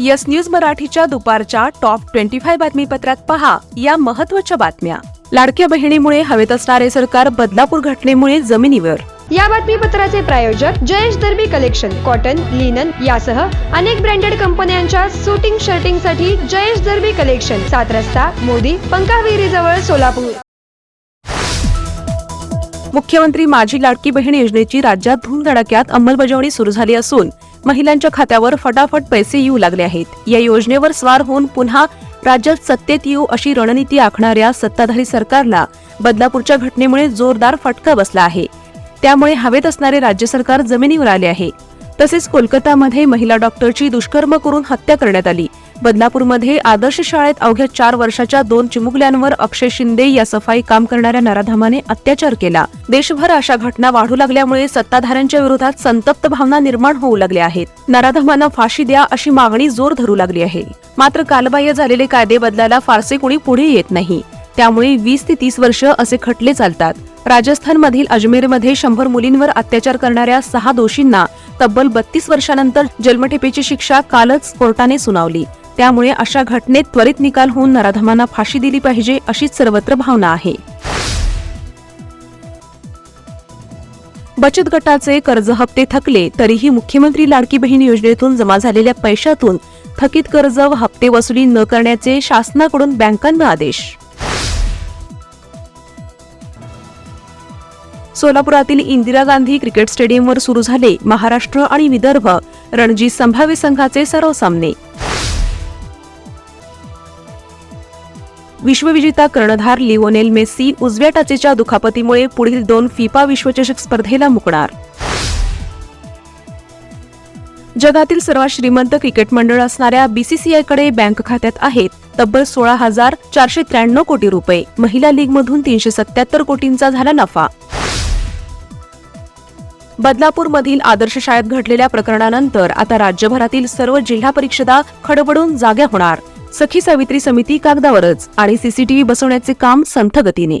Yes news मराठीच्या दुपारच्या top twenty five बातमीपत्रात पहा या महत्त्वाच्या बातम्या. लाडक्या बहिणीमुळे हवेत असणारे सरकार बदलापूर घटनेमुळे जमिनीवर. या बातमीपत्राचे प्रायोजक Jayesh Darbi collection cotton linen यासह अनेक ब्रँडेड कंपन्यांच्या सुटिंग शर्टिंगसाठी जयेश दर्बी कलेक्शन सात रस्ता मोदी पंकाविहिरी जवळ सोलापूर. मुख्यमंत्री माझी लाडकी बहीण योजनेची राज्यात धूमधडाक्यात अंमलबजावणी सुरू झाली असून महिलांच्या खात्यावर फटाफट पैसे येऊ लागले आहेत. या योजनेवर स्वार होऊन पुन्हा राज्यात सत्तेत येऊ अशी रणनीती आखणाऱ्या सत्ताधारी सरकारला बदलापूरच्या घटनेमुळे जोरदार फटका बसला आहे. त्यामुळे हवेत असणारे राज्य सरकार जमिनीवर आले आहे. तसेच कोलकातामध्ये महिला डॉक्टरची दुष्कर्म करून हत्या करण्यात आली. बदलापूरमध्ये आदर्श शाळेत अवघ्या चार वर्षाच्या दोन चिमुकल्यांवर अक्षय शिंदे या सफाई काम करणाऱ्या नराधामाने अत्याचार केला. देशभर अशा घटना वाढू लागल्यामुळे सत्ताधाऱ्यांच्या विरोधात संतप्त भावना निर्माण होऊ लागल्या आहेत. नराधामांना फाशी द्या अशी मागणी जोर धरू लागली आहे. मात्र कालबाह्य झालेले कायदे बदलायला फारसे कोणी पुढे येत नाही. त्यामुळे वीस ते तीस वर्ष असे खटले चालतात. राजस्थानमधील अजमेरमध्ये शंभर मुलींवर अत्याचार करणाऱ्या सहा दोषींना तब्बल बत्तीस वर्षानंतर जन्मठेपेची शिक्षा कालच कोर्टाने सुनावली. त्यामुळे अशा घटनेत त्वरित निकाल होऊन नराधमांना फाशी दिली पाहिजे अशीच सर्वत्र भावना आहे. बचत गटाचे कर्ज हप्ते थकले तरीही मुख्यमंत्री लाडकी बहीण योजनेतून जमा झालेल्या पैशातून थकीत कर्ज व हप्ते वसुली न करण्याचे शासनाकडून बँकांना आदेश. सोलापुरातील इंदिरा गांधी क्रिकेट स्टेडियमवर सुरू झाले महाराष्ट्र आणि विदर्भ रणजी संभाव्य संघाचे सर्व सामने विश्वविजेता कर्णधार लिओनेल मेस्सी उजव्या टाचेच्या दुखापतीमुळे पुढील दोन फिफा विश्वचषक स्पर्धेला मुकणार. जगातील सर्वात श्रीमंत क्रिकेट मंडळ असणाऱ्या बीसीसीआयकडे बँक खात्यात आहेत. तब्बल सोळा हजार चारशे त्र्याण्णव कोटी रुपये. महिला लीगमधून तीनशे सत्याहत्तर कोटींचा झाला नफा. बदलापूरमधील आदर्श शाळेत घडलेल्या प्रकरणानंतर आता राज्यभरातील सर्व जिल्हा परिषदा खडबडून जाग्या होणार. सखी सावित्री समिती कागदावरच आणि सीसीटीव्ही बसवण्याचे काम संथ गतीने.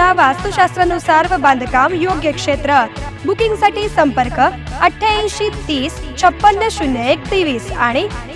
वास्तुशास्त्रानुसार व बांधकाम योग्य क्षेत्र. बुकिंगसाठी संपर्क अठ्ठ्याऐंशी तीस छप्पन्न शून्य एक तेवीस आणि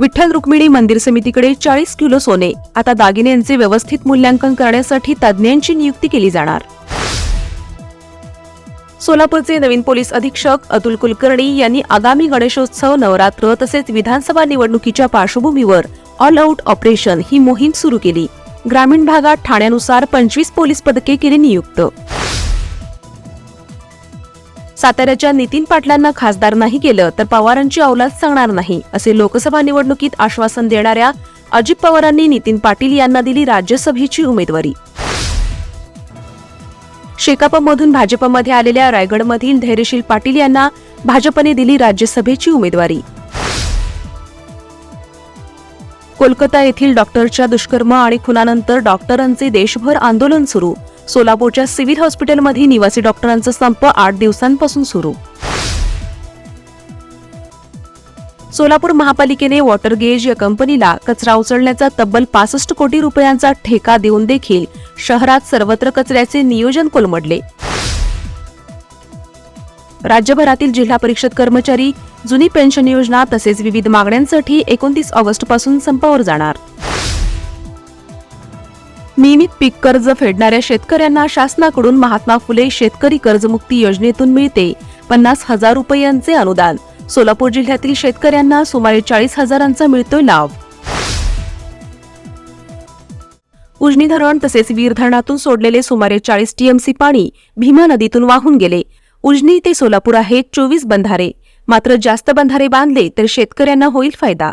विठ्ठल रुक्मिणी मंदिर समितीकडे चाळीस किलो सोने. आता दागिन्यांचे व्यवस्थित मूल्यांकन करण्यासाठी तज्ज्ञांची नियुक्ती केली जाणार. सोलापूरचे नवीन पोलीस अधीक्षक अतुल कुलकर्णी यांनी आगामी गणेशोत्सव नवरात्र तसेच विधानसभा निवडणुकीच्या पार्श्वभूमीवर ऑल आउट ऑपरेशन ही मोहीम सुरू केली. ग्रामीण भागात ठाण्यानुसार पंचवीस पोलीस पदके केली नियुक्त. साताऱ्याच्या नितीन पाटलांना खासदार नाही केलं तर पवारांची औलाद सांगणार नाही असे लोकसभा निवडणुकीत आश्वासन देणाऱ्या अजित पवारांनी नितीन पाटील यांना दिली राज्यसभेची उमेदवारी. शेकापमधून भाजपमध्ये आलेल्या रायगडमधील धैर्यशील पाटील यांना भाजपने दिली राज्यसभेची उमेदवारी. कोलकाता येथील डॉक्टरच्या दुष्कर्म आणि खुनानंतर डॉक्टरांचे देशभर आंदोलन सुरू. सोलापूरच्या सिव्हिल हॉस्पिटलमध्ये निवासी डॉक्टरांचा संप आठ दिवसांपासून सुरू. सोलापूर महापालिकेने वॉटर गेज या कंपनीला कचरा उचलण्याचा तब्बल पासष्ट कोटी रुपयांचा ठेका देऊन देखील शहरात सर्वत्र कचऱ्याचे नियोजन कोलमडले. राज्यभरातील जिल्हा परिषद कर्मचारी जुनी पेन्शन योजना तसेच विविध मागण्यांसाठी एकोणतीस ऑगस्टपासून संपावर जाणार. नियमित पीक कर्ज फेडणाऱ्या शेतकऱ्यांना शासनाकडून महात्मा फुले शेतकरी कर्जमुक्ती योजनेतून मिळते. पन्नास हजार रुपयांचे अनुदान. सोलापूर जिल्ह्यातील शेतकऱ्यांना सुमारे चाळीस हजारांचा मिळतोय लाभ. उजनी धरण तसेच वीर धरणातून सोडलेले सुमारे चाळीस टीएमसी पाणी भीमा नदीतून वाहून गेले. उजनी ते सोलापूर आहेत चोवीस बंधारे. मात्र जास्त बंधारे बांधले तर शेतकऱ्यांना होईल फायदा.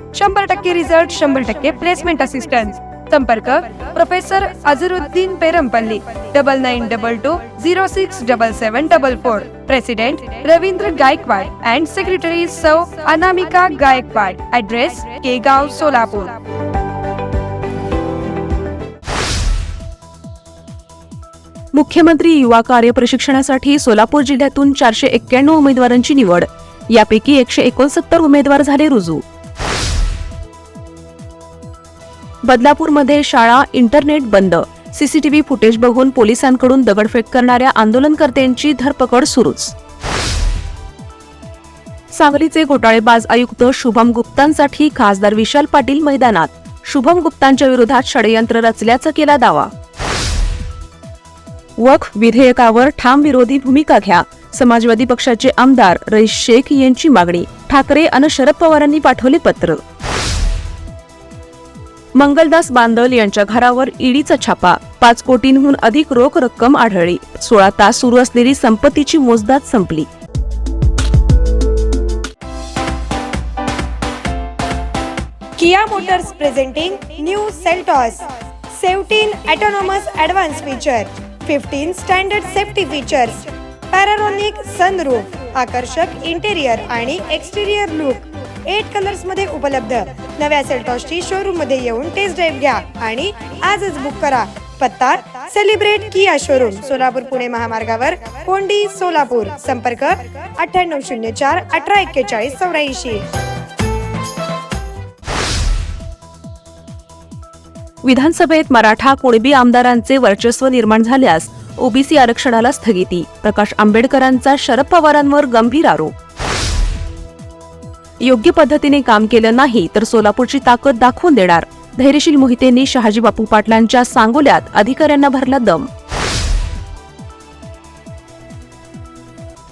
शंभर टक्के रिझल्ट शंभर टक्के प्लेसमेंट असिस्टन्स संपर्क professor Azharuddin Perampalli double nine double two zero six double seven double four president Ravindra Gaikwad and secretary सौ अनामिका गायकवाड. ऍड्रेस केगाव सोलापूर. मुख्यमंत्री युवा कार्य प्रशिक्षणासाठी सोलापूर जिल्ह्यातून चारशे एक्क्याण्णव उमेदवारांची निवड. यापैकी एकशे एकोणसत्तर उमेदवार झाले रुजू. बदलापूरमध्ये शाळा इंटरनेट बंद. सीसीटीव्ही फुटेज बघून पोलिसांकडून दगडफेक करणाऱ्या आंदोलनकर्त्यांची धरपकड सुरूच. सांगलीचे घोटाळेबाज आयुक्त शुभम गुप्तांसाठी खासदार विशाल पाटील मैदानात. शुभम गुप्तांच्या विरोधात षडयंत्र रचल्याचा केला दावा. वक्फ विधेयकावर ठाम विरोधी भूमिका घ्या. समाजवादी पक्षाचे आमदार रईस शेख यांची मागणी. ठाकरे अन शरद पवारांनी पाठवले पत्र. मंगलदास बांदल यांच्या घरावर ईडीचा छापा. पाच कोटींहून अधिक रोख रक्कम आढळली. सोळा तास सुरू असलेली संपत्तीची मोजदाद संपली. Kia Motors presenting new Seltos. 17 autonomous advanced feature, 15 standard safety features, panoramic sunroof आकर्षक इंटेरियर आणि एक्सटेरियर लुक. एट कलर्समध्ये उपलब्ध. नव्या सेल्टॉसची शोरूममध्ये येऊन टेस्ट ड्राईव्ह घ्या आणि आजच बुक करा. पत्ता celebrate Kia showroom Solapur Pune महामार्गावर कोंडी सोलापूर. संपर्क अठ्ठ्याण्णव शून्य चार अठरा एक्केचाळीस चौऱ्याऐंशी. विधानसभेत मराठा कुणबी आमदारांचे वर्चस्व निर्माण झाल्यास ओबीसी आरक्षणाला स्थगिती. प्रकाश आंबेडकरांचा शरद पवारांवर गंभीर आरोप. योग्य पद्धतीने काम केलं नाही तर सोलापूरची ताकद दाखवून देणार. धैर्यशील मोहितेंनी शहाजी बापू पाटलांच्या सांगोल्यात अधिकाऱ्यांना भरला दम.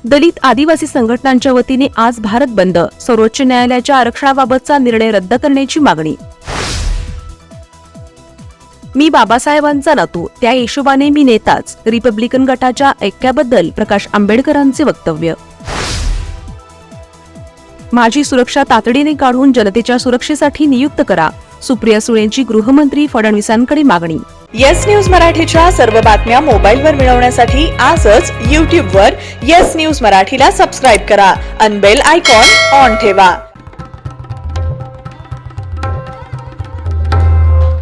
दलित आदिवासी संघटनांच्या वतीने आज भारत बंद सर्वोच्च न्यायालयाच्या आरक्षणाबाबतचा निर्णय रद्द करण्याची मागणी. मी बाबासाहेबांचा नातू त्या हिशोबाने मी नेताच रिपब्लिकन गटाच्या ऐक्याबद्दल प्रकाश आंबेडकरांचे वक्तव्य. माझी सुरक्षा तातडीने काढून जनतेच्या सुरक्षेसाठी नियुक्त करा. सुप्रिया सुळेंची गृहमंत्री फडणवीसांकडे मागणी. येस न्यूज मराठीच्या सर्व बातम्या मोबाईलवर मिळवण्यासाठी आजच यूट्यूबवर येस न्यूज मराठीला सबस्क्राईब करा. अनबेल आयकॉन ऑन ठेवा.